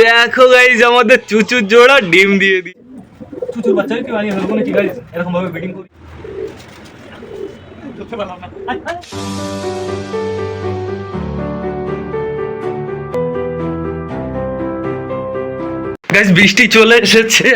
দেখো গাইজ আমাদের চুচুর জোড়া ডিম দিয়ে দি। চুচুর বাচ্চা কি বানিয়ে ফেলব নাকি গাইজ এরকম ভাবে বিডিং করি। করতে পারলাম না গাইজ বৃষ্টি চলে এসেছে।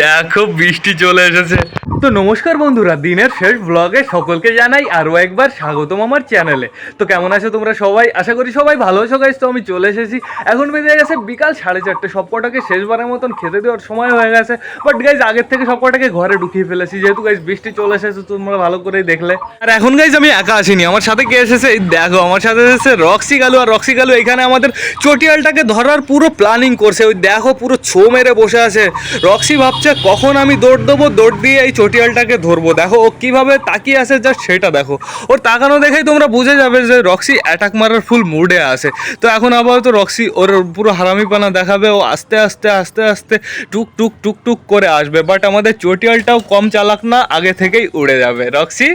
দেখো, বৃষ্টি চলে এসেছে। তো নমস্কার বন্ধুরা, দিনের শেষ ব্লগে সকলকে জানাই আরও একবার স্বাগতম আমার চ্যানেলে তো কেমন আছো তোমরা সবাই? আশা করি সবাই ভালো আছো গাইজ তো আমি চলে এসেছি। এখন বেজে গেছে বিকাল সাড়ে চারটে। সব কটাকে শেষবারের মতন খেতে দেওয়ার সময় হয়ে গেছে। বাট গাইজ আগের থেকে সব কটাকে ঘরে ঢুকিয়ে ফেলেছি। যেহেতু গাইজ বৃষ্টি চলে এসেছে তোমরা ভালো করেই দেখলে। আর এখন গাইজ আমি একা আসিনি আমার সাথে কে এসেছে? এই দেখো, আমার সাথে এসেছে রক্সি গালু। আর রক্সি গালু এখানে আমাদের চটিয়ালটাকে ধরার পুরো প্ল্যানিং করছে। ওই দেখো পুরো ছো মেরে বসে আছে। রক্সি ভাবছে, কখন আমি দৌড় দেবো? দৌড় দিয়ে এই চটিয়ালটাকে ধরবো। দেখো, ও কীভাবে তাকিয়ে আছে জাস্ট সেটা দেখো। ওর তাকানো দেখেই তোমরা বুঝে যাবে যে রক্সি অ্যাটাক মারার ফুল মুডে আছে। তো এখন আপাতত রক্সি ওর পুরো হারামিপানা দেখাবে। ও আস্তে আস্তে আস্তে আস্তে টুক টুক টুক টুক করে আসবে। বাট আমাদের চটিয়ালটাও কম চালাক না, আগে থেকেই উড়ে যাবে। রক্সি,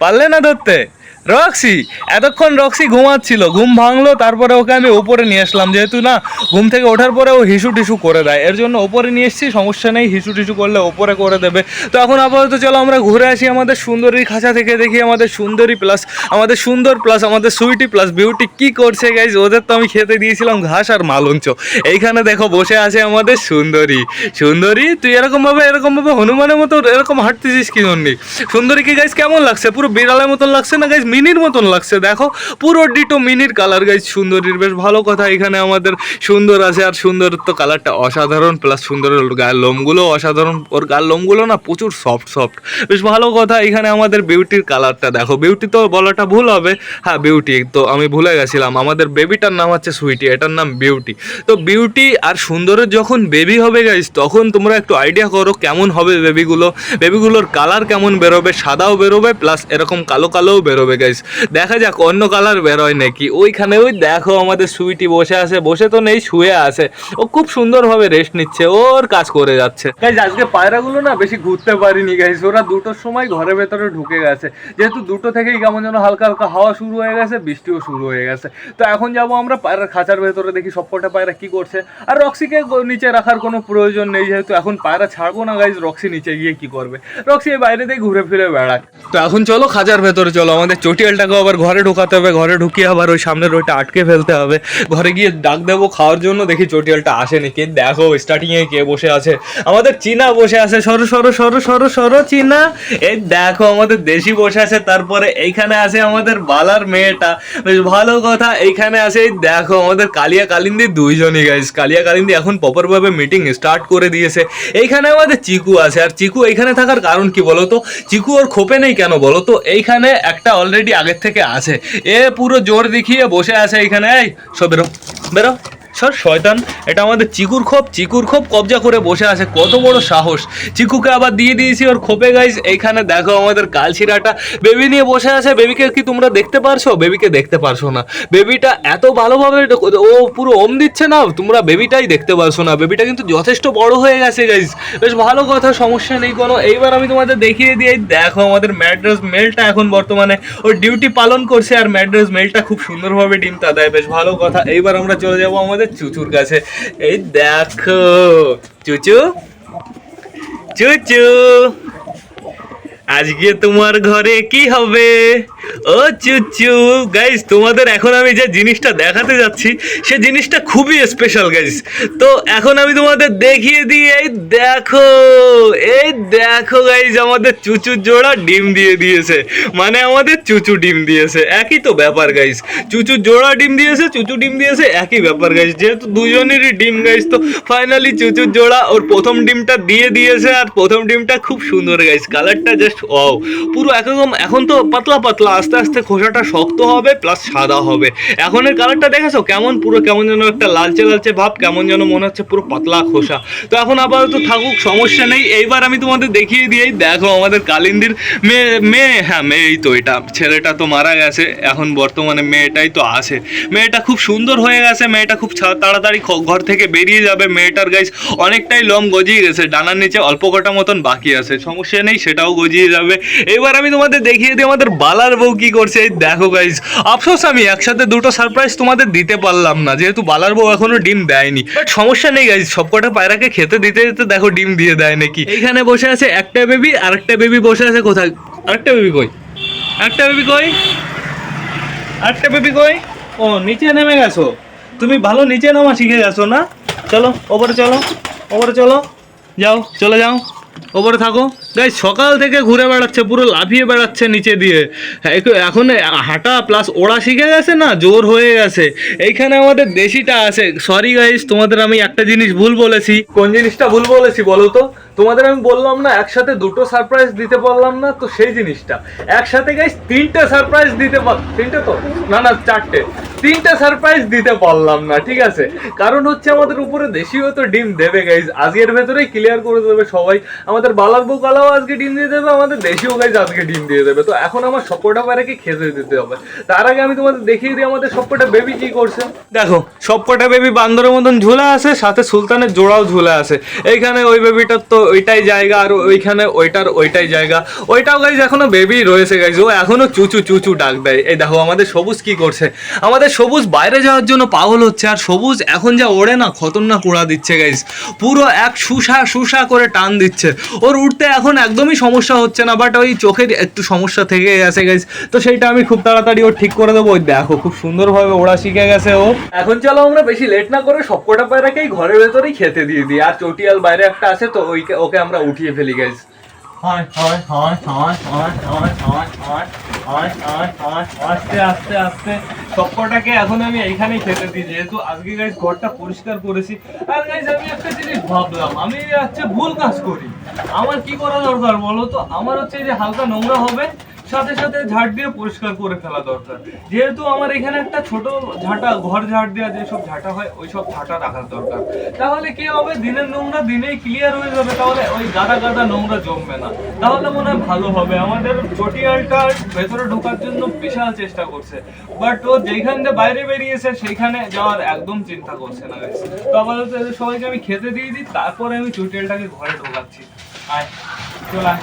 পারলে না ধরতে? রক্সি, এতক্ষণ রক্সি ঘুমাচ্ছিল, ঘুম ভাঙলো, তারপরে ওকে আমি ওপরে নিয়ে আসলাম। যেহেতু না, ঘুম থেকে ওঠার পরে ও হিসু টিসু করে দেয়, এর জন্য ওপরে নিয়ে এসেছি, সমস্যা নেই, হিসু টিসু করলে ওপরে করে দেবে। তো এখন আপাতত চলো আমরা ঘুরে আসি আমাদের সুন্দরীর খাঁচা থেকে, দেখি আমাদের সুন্দরী প্লাস আমাদের সুন্দর প্লাস আমাদের সুইটি প্লাস বিউটি কি করছে গাইজ ওদের তো আমি খেতে দিয়েছিলাম ঘাস আর মালঞ্চ। এইখানে দেখো বসে আছে আমাদের সুন্দরী। সুন্দরী, তুই এরকমভাবে এরকমভাবে হনুমানের মতো এরকম হাঁটতেছিস কি জন্য? সুন্দরীকে গাইজ কেমন লাগছে? পুরো বিড়ালের মতন লাগছে না গাইজ মিনির মতন লাগছে, দেখো। পুরো ডিটো মিনির কালার গাইজ সুন্দরীর। বেশ ভালো কথা, এখানে আমাদের সুন্দর আছে, আর সুন্দর তো কালারটা অসাধারণ প্লাস সুন্দরের গায়ের লোমগুলো অসাধারণ। ওর গায়ের লোমগুলো না প্রচুর সফট সফট বেশ ভালো কথা, এখানে আমাদের বিউটির কালারটা দেখো। বিউটি তো বলাটা ভুল হবে। হ্যাঁ বিউটি তো আমি ভুলে গেছিলাম। আমাদের বেবিটার নাম হচ্ছে সুইটি এটার নাম বিউটি তো বিউটি আর সুন্দরের যখন বেবি হবে গাইজ তখন তোমরা একটু আইডিয়া করো কেমন হবে বেবিগুলো বেবিগুলোর কালার কেমন বেরোবে? সাদাও বেরোবে প্লাস এরকম কালো কালোও বেরোবে গাইজ দেখা যাক অন্য কালার বেরোয় নাকি। ওইখানে ওই দেখো আমাদের সুইটি বসে আছে বসে তো নেই শুয়ে আছে। ও খুব সুন্দরভাবে রেস্ট নিচ্ছে ওর কাজ করে যাচ্ছে। গাইজ আজকে পায়রাগুলো না বেশি ঘুরতে পারিনি গাইজ ওরা দুটোর সময় ঘরের ভেতরে ঢুকে গেছে। যেহেতু দুটো থেকেই কেমন যেন হালকা হালকা হাওয়া শুরু হয়ে গেছে বৃষ্টিও শুরু হয়ে গেছে। তো এখন যাব আমরা পায়রার খাঁচার ভেতরে দেখি সবকটা পায়রা কি করছে। আর রক্সিকে নিচে রাখার কোনো প্রয়োজন নেই যেহেতু এখন পায়রা ছাড়বো না গাইজ রক্সি নিচে গিয়ে কি করবে? রক্সি এই বাইরে দিয়ে ঘুরে ফিরে বেড়াক। তো এখন চলো খাঁচার ভেতরে চলো আমাদের চটিয়ালটাকে আবার ঘরে ঢোকাতে হবে, ঘরে ঢুকিয়ে আবার ওই সামনের ওইটা আটকে ফেলতে হবে। ঘরে গিয়ে ডাক দেবো খাওয়ার জন্য, দেখি চটিয়ালটা আসেনি। কে দেখো স্টার্টিং এ কে বসে আছে? আমাদের চীনা বসে আছে, সরো সরো সরো সরো সরো, চীনা। এই দেখো, আমাদের দেশি বসে আছে, তারপরে এইখানে আছে আমাদের বালার মেয়েটা। বেশ ভালো কথা, এইখানে আছে, এই দেখো, আমাদের কালিয়া কালিন্দি দুইজনই গাইস কালিয়া কালিন্দি এখন প্রপার ভাবে মিটিং স্টার্ট করে দিয়েছে। এইখানে আমাদের চিকু আছে, আর চিকু এইখানে থাকার কারণ কি বলতো? চিকু ওর খোপে নেই কেন বলো তো এইখানে একটা অলরেডি আগের থেকে আছে। এ পুরো জোর দেখিয়ে বসে আছে এইখানে এই সব বেরো। বেরো। সর শয়তান, এটা আমাদের চিকুর খোপ চিকুর খোপ কবজা করে বসে আছে, কত বড় সাহস। চিকুকে আবার দিয়ে দিয়েছি ওর খোপে গাইস এইখানে দেখো আমাদের কালচিরাটা বেবি নিয়ে বসে আছে, বেবিকে কি তোমরা দেখতে পারছ? বেবিকে দেখতে পারছ না। বেবিটা এত ভালোভাবে, ও পুরো ওম দিচ্ছে না, তোমরা বেবিটাই দেখতে পারছ না। বেবিটা কিন্তু যথেষ্ট বড় হয়ে গেছে গাইস বেশ ভালো কথা, সমস্যা নেই কোনো। এইবার আমি তোমাদের দেখিয়ে দিয়ে দেখো আমাদের ম্যাড্রেস মেলটা এখন বর্তমানে, ওর ডিউটি পালন করছে, আর ম্যাড্রেস মেলটা খুব সুন্দরভাবে ডিমটা দেয় বেশ ভালো কথা, এইবার আমরা চলে যাব আমাদের চুচুর কাছে এই দেখো চুচু চুচু। আজকে তোমার ঘরে কি হবে? ও চুচু গাইস তোমাদের এখন আমি যে জিনিসটা দেখাতে যাচ্ছি, সে জিনিসটা খুবই স্পেশাল গাইস তো এখন আমি তোমাদের দেখিয়ে দিই, এই দেখো এই দেখো গাইস আমাদের চুচুর জোড়া ডিম দিয়ে দিয়েছে। মানে আমাদের চুচু ডিম দিয়েছে, একই তো ব্যাপার গাইস চুচুর জোড়া ডিম দিয়েছে, চুচু ডিম দিয়েছে, একই ব্যাপার গাইস যেহেতু দুজনেরই ডিম গাইস তো ফাইনালি চুচুর জোড়া ওর প্রথম ডিমটা দিয়ে দিয়েছে, আর প্রথম ডিমটা খুব সুন্দর গাইস কালারটা জাস্ট ও পুরো একদম এখন তো পাতলা পাতলা, আস্তে আস্তে খোসাটা শক্ত হবে প্লাস সাদা হবে। এখনের কালারটা দেখেছ? কেমন পুরো, কেমন যেন একটা লালচে লালচে ভাব, কেমন যেন মনে হচ্ছে পুরো পাতলা খোসা। তো এখন আপাতত থাকুক, সমস্যা নেই। এইবার আমি তোমাদের দেখিয়ে দিয়েই দেখো আমাদের কালিন্দির মেয়ে মেয়ে হ্যাঁ মেয়েই তো এটা, ছেলেটা তো মারা গেছে, এখন বর্তমানে মেয়েটাই তো আছে। মেয়েটা খুব সুন্দর হয়ে গেছে, মেয়েটা খুব তাড়াতাড়ি ঘর থেকে বেরিয়ে যাবে। মেয়েটার গাইস অনেকটাই লম গজিয়ে গেছে, ডানার নিচে অল্প কটা মতন বাকি আছে। সমস্যা নেই, সেটাও গজিয়ে যাবে। এবার আমি তোমাদের দেখিয়ে দিই আমাদের বালার বউ কি করছে। এই দেখো গাইজ আফসোস আমি একসাথে দুটো সারপ্রাইজ তোমাদের দিতে পারলাম না যেহেতু বালার বউ এখনও ডিম দেয়নি। বাট সমস্যা নেই গাইজ সবকটা পায়রাকে খেতে দিতে দিতে দেখো ডিম দিয়ে দেয় নাকি। এখানে বসে আছে একটা বেবি আরেকটা বেবি বসে আছে কোথায়? আরেকটা বেবি কই? একটা বেবি কই? আরেকটা বেবি কই? ও নিচে নেমে গেছো। তুমি ভালো নিচে নামা শিখে গেছো না? চলো ওপরে চলো ওপরে চলো। যাও চলে যাও। ওপরে থাকো। গাই সকাল থেকে ঘুরে বেড়াচ্ছে পুরো লাফিয়ে বেড়াচ্ছে নিচে দিয়ে। হ্যাঁ, এখন হাঁটা প্লাস ওড়া শিখে গেছে না? জোর হয়ে গেছে। এইখানে আমাদের দেশিটা আছে। সরি গাইস তোমাদের আমি একটা জিনিস ভুল বলেছি। কোন জিনিসটা ভুল বলেছি বলো তো? তোমাদের আমি বললাম না, একসাথে দুটো সারপ্রাইজ দিতে পারলাম না, তো সেই জিনিসটা। একসাথে গাইস তিনটে সারপ্রাইজ দিতে পার তিনটে তো? না না, চারটে। তিনটে সারপ্রাইজ দিতে পারলাম না, ঠিক আছে? কারণ হচ্ছে আমাদের উপরে দেশীয় তো ডিম দেবে গাইজ আজকের ভেতরেই ক্লিয়ার করে দেবে সবাই। আমাদের বালার বউ কালাও আজকে ডিম দিয়ে দেবে, আমাদের দেশীয় গাইজ আজকে ডিম দিয়ে দেবে। তো এখন আমার সবকটা প্যারাকে খেতে দিতে হবে। তার আগে আমি তোমাদের দেখিয়ে দিই আমাদের সবকটা বেবি কি করছে। দেখো, সবকটা বেবি বান্দরের মতন ঝুলে আছে, সাথে সুলতানের জোড়াও ঝুলে আছে। এইখানে ওই বেবিটার তো ওইটাই জায়গা আর ওইখানে ওইটার ওইটাই জায়গা। ওইটাও গাইজ এখনও বেবি রয়েছে গাইজ ও এখনও চুচু চুচু ডাক দেয়। এই দেখো আমাদের সবুজ কি করছে। আমাদের সবুজ বাইরে যাওয়ার জন্য পাগল হচ্ছে আর সবুজ এখন যা ওড়ে না, খতরনাক উড়া দিচ্ছে গাইজ পুরো এক সুসা সুসা করে টান দিচ্ছে। ওর উঠতে এখন একদমই সমস্যা হচ্ছে না বাট ওই চোখের একটু সমস্যা থেকে গেছে গাইজ তো সেইটা আমি খুব তাড়াতাড়ি ও ঠিক করে দেবো। ওই দেখো খুব সুন্দরভাবে ওড়া শিখে গেছে ও। এখন চলো আমরা বেশি লেট না করে সবকটা পায়রাকেই ঘরের ভেতরেই খেতে দিয়ে দিই। আর চটিয়াল বাইরে একটা আছে, তো ওইকে ওকে ওকে আমরা উঠিয়ে ফেলি গাইজ আস্তে আস্তে আস্তে এখন আমি এইখানেই দিই যেহেতু আজকে গাইজ ঘরটা পরিষ্কার করেছি আমি একটা জিনিস ভাবলাম আমি হচ্ছে ভুল কাজ করি আমার কি করা দরকার বলো তো আমার হচ্ছে যে হালকা নোংরা হবে সাথে সাথে ঝাড় দিয়ে পরিষ্কার করে ফেলা দরকার। যেহেতু আমার এখানে একটা ছোট ঝাঁটা, ঘর ঝাড় দেওয়া যেসব ঝাঁটা হয়, ওই সব ঝাঁটা রাখার দরকার। তাহলে কি হবে? দিনের নোংরা দিনেই ক্লিয়ার হয়ে যাবে, তাহলে ওই গাদা গাদা নোংরা জমবে না। তাহলে মনে হয় ভালো হবে। আমাদের চটিয়ালটা ভেতরে ঢোকার জন্য বিশাল চেষ্টা করছে। বাট ও যেখান দিয়ে বাইরে বেরিয়েছে, সেইখানে যাওয়ার একদম চিন্তা করছে না। তো আপাতত এদের সবাইকে আমি খেতে দিয়ে দিই, তারপরে আমি চটিয়ালটাকে ঘরে ঢোকাচ্ছি। আয়, চল আয়।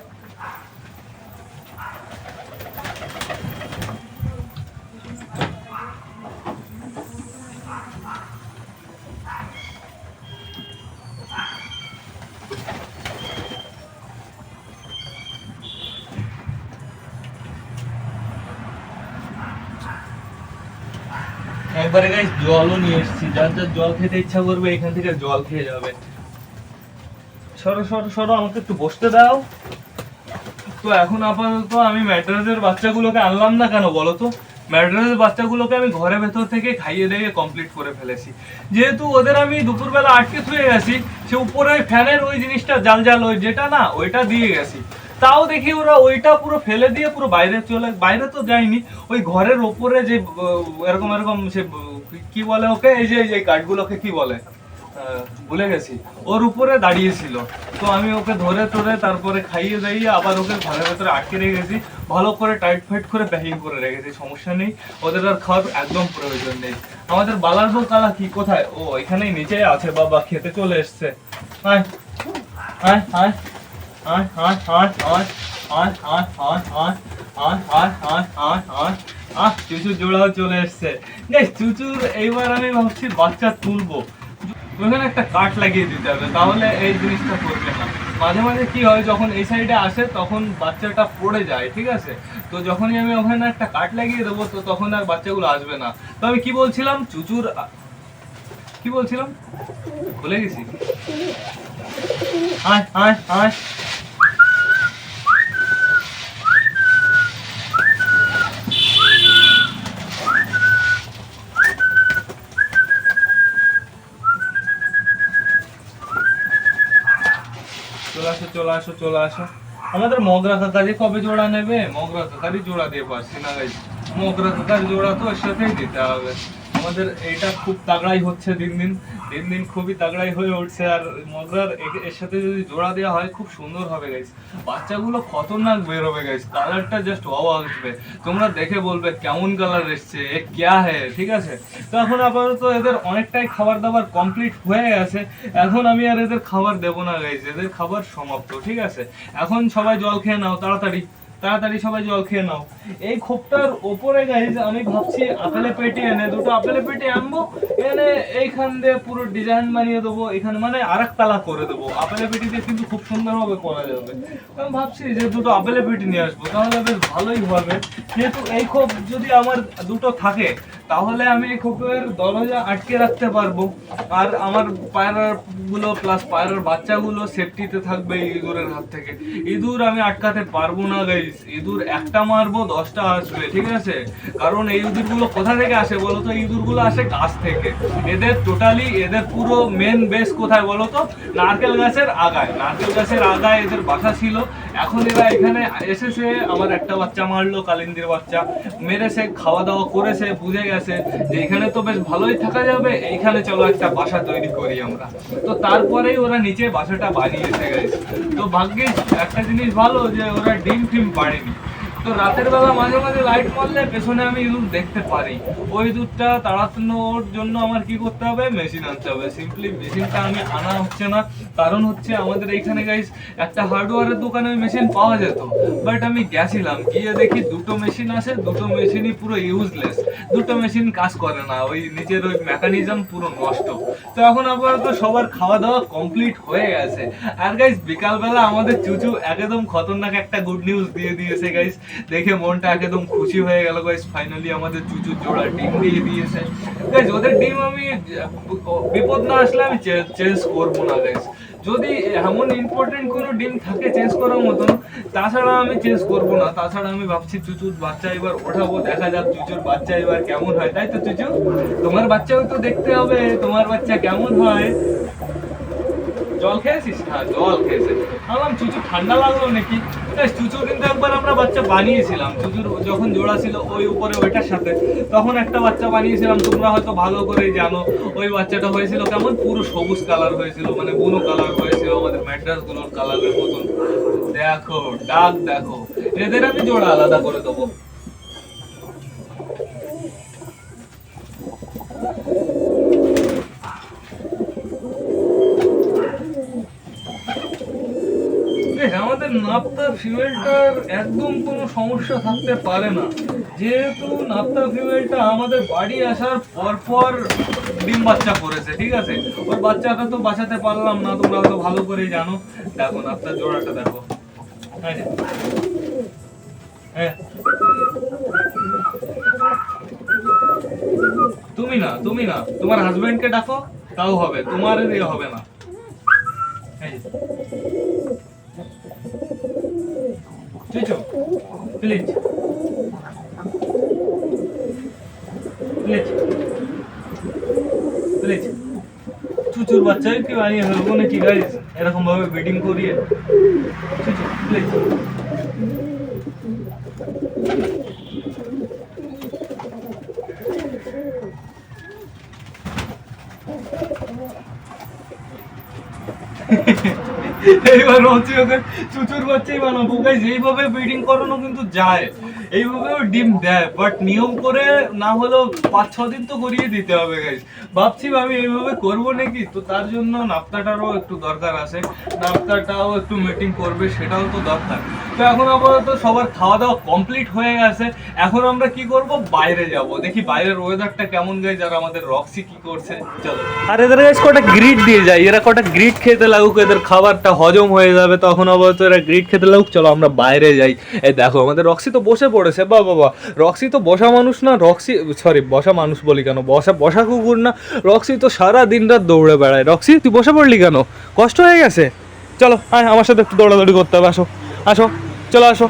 একবারে গাইস জলও নিয়ে এসেছি। যার যার জল খেতে ইচ্ছা করবে, এখান থেকে জল খেয়ে যাবে। সরো সরো সরো, আমাকে একটু বসতে দাও। তো এখন আপাতত আমি ম্যাড্রাসের বাচ্চাগুলোকে আনলাম না কেন বলো তো? ম্যাড্রাসের বাচ্চাগুলোকে আমি ঘরে ভেতর থেকে খাইয়ে দিয়ে কমপ্লিট করে ফেলেছি। যেহেতু ওদের আমি দুপুরবেলা আটকে থুয়ে গেছি, সে উপরে ফ্যানের ওই জিনিসটা, জাল জাল, ওই যেটা না, ওইটা দিয়ে গেছি। তাও দেখি ওরা ওইটা পুরো ফেলে দিয়ে পুরো বাইরে চলে, বাইরে তো যায়নি। ওই ঘরের ওপরে যে এরকম এরকম সে কি বলে ওকে? এই যে, এই কাঠগুলোকে কি বলে? ভুলে গেছি। ওর উপরে দাঁড়িয়েছিল। তো আমি ওকে ধরে টরে তারপরে খাইয়ে দাইয়ে আবার ওকে ঘরের ভেতরে আটকে রেখেছি ভালো করে টাইট ফাইট করে প্যাকিং করে রেখেছি সমস্যা নেই। ওদের আর খাওয়ার একদম প্রয়োজন নেই। আমাদের বালার বউ কালা কি কোথায়? ও এখানেই নিচে আছে বাবা, খেতে চলে এসছে। আয় আয় আয়। আয় আয় আয় আয় আয় আয় আয় আয় আয় আয় আয় আয় আয় আহ চুচুর জোড়াও চলে এসছে। দেখ চুচুর এইবার আমি ভাবছি বাচ্চা তুলবো। ওখানে একটা কাঠ লাগিয়ে দিতে হবে তাহলে এই জিনিসটা করবে না। মাঝে মাঝে কি হয় যখন এই সাইডে আসে তখন বাচ্চাটা পড়ে যায় ঠিক আছে? তো যখনই আমি ওখানে একটা কাঠ লাগিয়ে দেবো তো তখন আর বাচ্চাগুলো আসবে না। তো আমি কি বলছিলাম? চুচুর কি বলছিলাম? ভুলে গেছি। আয় আয় আয় চলে আসো চলে আসো। আমাদের মগরা কাকারি কবে জোড়া নেবে? মগরা কাকারি জোড়া দিয়ে পারছি না গাইজ মগরা কাকারি জোড়া তো এর সাথেই দিতে হবে। আমাদের এইটা খুব তাগড়াই হচ্ছে দিন দিন। দিন দিন খুবই তাগড়াই হয়ে উঠছে আর মগরার এর সাথে যদি জোড়া দেওয়া হয়, খুব সুন্দর হবে গাইস বাচ্চাগুলো খতরনাক বেরোবে গাইস কালারটা জাস্ট অবাক আসবে। তোমরা দেখে বলবে কেমন কালার এসছে, এ ক্যা হে, ঠিক আছে? তো এখন আপাতত এদের অনেকটাই খাবার দাবার কমপ্লিট হয়ে গেছে। এখন আমি আর এদের খাবার দেবো না গাইস এদের খাবার সমাপ্ত, ঠিক আছে? এখন সবাই জল খেয়ে নাও, তাড়াতাড়ি। তাড়াতাড়ি সবাই জল খেয়ে নাও। এই খোপটার ওপরে গাইজ আমি ভাবছি আপেলে পেটি এনে, দুটো আপেলে পেটি আনব, এনে এইখান দিয়ে পুরো ডিজাইন বানিয়ে দেবো, এখানে মানে আর তালা করে দেবো। আপেলে পেটি দিয়ে কিন্তু খুব সুন্দরভাবে করা যাবে। আমি ভাবছি যে দুটো আপেলে পেটি নিয়ে আসব, তাহলে বেশ ভালোই হবে। যেহেতু এই খোপ যদি আমার দুটো থাকে তাহলে আমি খোপের দরজা আটকে রাখতে পারব। আর আমার পায়রারগুলো প্লাস পায়রার বাচ্চাগুলো সেফটিতে থাকবে ইঁদুরের হাত থেকে। ইঁদুর আমি আটকাতে পারব না গাইস ইঁদুর একটা মারবো, দশটা আসবে, ঠিক আছে? কারণ এই ইঁদুরগুলো কোথা থেকে আসে বলো তো? ইঁদুরগুলো আসে গাছ থেকে। এদের টোটালি এদের পুরো মেন বেস কোথায় বলো তো? নারকেল গাছের আগায়। নারকেল গাছের আগায় এদের বাসা ছিল। এখন এরা এখানে এসেছে আমার একটা বাচ্চা মারলো, কালিন্দির বাচ্চা। মেরেছে খাওয়া দাওয়া করেছে, বুঝে গেছে যে এখানে তো বেশ ভালোই থাকা যাবে, এইখানে চলো একটা বাসা তৈরি করি আমরা। তো তারপরেই ওরা নিচে বাসাটা বানিয়েছে গেছে তো ভাগ্যে একটা জিনিস ভালো যে ওরা ডিম ফিম পাড়েনি তো রাতের বেলা মাঝে মাঝে লাইট মারলে পেছনে আমি ইঁদুর দেখতে পারি। ওই ইঁদুরটা তাড়ানোর জন্য আমার কি করতে হবে? মেশিন আনতে হবে। সিম্পলি মেশিনটা আমি আনা হচ্ছে না। কারণ হচ্ছে আমাদের এইখানে গাইস একটা হার্ডওয়্যারের দোকানে মেশিন পাওয়া যেত। বাট আমি গেছিলাম। গিয়ে দেখি দুটো মেশিন আছে, দুটো মেশিনই পুরো ইউজলেস দুটো মেশিন কাজ করে না। ওই নিচের ওই মেকানিজম পুরো নষ্ট। তো এখন আপাতত সবার খাওয়া দাওয়া কমপ্লিট হয়ে গেছে। আর গাইস বিকালবেলা আমাদের চুচু একদম খতরনাক একটা গুড নিউজ দিয়ে দিয়েছে গাইস দেখে মনটা একদম খুশি হয়ে গেল গাইস ফাইনালি আমাদের চুচুর জোড়া ডিম দিয়ে দিয়েছে। গাইস ওদের ডিম আমি, বিপদ না আসলে আমি চেঞ্জ করব না গাইস যদি এমন ইম্পর্টেন্ট কোনো ডিম থাকে চেঞ্জ করার মতন, তাছাড়া আমি চেঞ্জ করব না। তাছাড়া আমি ভাবছি চুচুর বাচ্চা এবার ওঠাবো, দেখা যাক চুচুর বাচ্চা এবার কেমন হয়। তাই তো চুচু তোমার বাচ্চাও তো দেখতে হবে, তোমার বাচ্চা কেমন হয়? জল খেয়েছিস? হ্যাঁ জল খেয়েছে। ভাবলাম চুচু ঠান্ডা লাগল নাকি? চুচু কিন্তু একবার আমরা বাচ্চা বানিয়েছিলাম। চুচুর যখন জোড়া ছিল ওই উপরে ওইটার সাথে। তখন একটা বাচ্চা বানিয়েছিলাম, তোমরা হয়তো ভালো করে জানো, ওই বাচ্চাটা হয়েছিল কেমন? পুরো সবুজ কালার হয়েছিল মানে বুনো কালার হয়েছিল, আমাদের ম্যাড্রাসগুলোর কালারের মতন। দেখো, ডাক দেখো। এদের আমি জোড়া আলাদা করে দেবো বেশ, আমাদের নাপ্তা ফিউয়েলটার একদম কোনো সমস্যা থাকতে পারে না। যেহেতু নাপ্তা ফিউয়েলটা আমাদের বাড়ি আসার পর পর ডিম বাচ্চা করেছে, ঠিক আছে? ওর বাচ্চাটা তো বাঁচাতে পারলাম না, তোমরা তো ভালো করেই জানো। দেখো নাপ্তার জোড়াটা দেখো। হ্যাঁ তুমি না তুমি না, তোমার হাজবেন্ডকে ডাকো, তাও হবে, তোমার হবে না। চুচু প্লিজ প্লিজ প্লিজ চুচুর বাচ্চাকে বানিয়ে ফেলব নাকি গাইজ এরকম ভাবে বিডিং করিয়ে। চুচু প্লিজ এইবার হচ্ছে ওকে চুচুর বাচ্চাই বানাবো বুকে যেইভাবে ব্রিডিং করানো কিন্তু যায়। এইভাবেও ডিম দেয় বাট নিয়ম করে না হলেও পাঁচ, ছ দিন তো করিয়ে দিতে হবে গাইজ ভাবছি আমি এইভাবে করব নাকি? তো তার জন্য নাপ্তাটারও একটু দরকার আছে। নাপ্তাটাও একটু মিটিং করবে, সেটাও তো দরকার। তো এখন আপাতত সবার খাওয়া দাওয়া কমপ্লিট হয়ে গেছে। এখন আমরা কি করব? বাইরে যাব। দেখি বাইরের ওয়েদারটা কেমন গাইজ আর আমাদের রক্সি কি করছে। চলো। আর এদের গাইজ কটা গ্রিড দিয়ে যায়। এরা কটা গ্রিড খেতে লাগুক, এদের খাবারটা হজম হয়ে যাবে, তখন আপাতত এরা গ্রিড খেতে লাগুক। চলো আমরা বাইরে যাই। এই দেখো, আমাদের রক্সি তো বসে পড়েছে বা বাবা রক্সি তো বসা মানুষ না রক্সি সরি বসা মানুষ বলি কেন? বসা বসা কুকুর না রক্সি তো সারা দিন রাত দৌড়ে বেড়ায়। রক্সি তুই বসে পড়লি কেন? কষ্ট হয়ে গেছে? চলো হ্যাঁ আমার সাথে একটু দৌড়াদৌড়ি করতে হবে আসো আসো চলো আসো।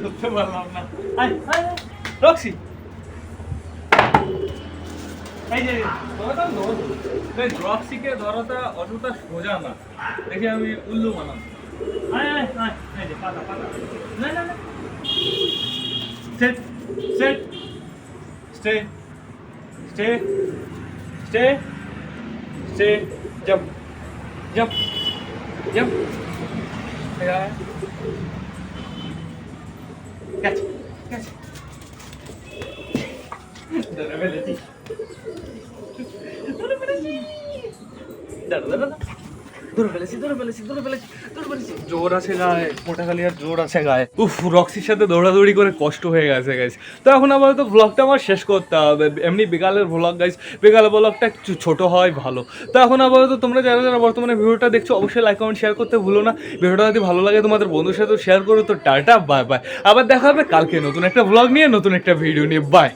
ধরতে পারলাম না। রক্সি এই যে ধরাটা ধরো রক্সিকে ধরাটা অতটা সোজা না। দেখে আমি উল্লু বানাম আয় আয় আয়, এই যে, পাতা পাতা। না না না। Set set stay stay stay stay jump jump jump catch catch ধরে ফেলেছি ধরে ফেলেছি দাঁড়া দাঁড়া জোর আছে গায়ে মোটা খালি আর জোর আছে গায়ে। উফ, রক্সির সাথে দৌড়াদৌড়ি করে কষ্ট হয়ে গেছে গাইস আমার শেষ করতে হবে। এমনি বিকালের গাইস ছোট হয়, ভালো। তো এখন তোমরা যারা যারা বর্তমানে ভিডিওটা দেখছ, অবশ্যই লাইক কমেন্ট শেয়ার করতে ভুলো না। ভিডিওটা যদি ভালো লাগে, তোমাদের বন্ধুর সাথে শেয়ার করো। তো টাটা বাই বাই আবার দেখা হবে কালকে নতুন একটা ব্লগ নিয়ে, নতুন একটা ভিডিও নিয়ে। বাই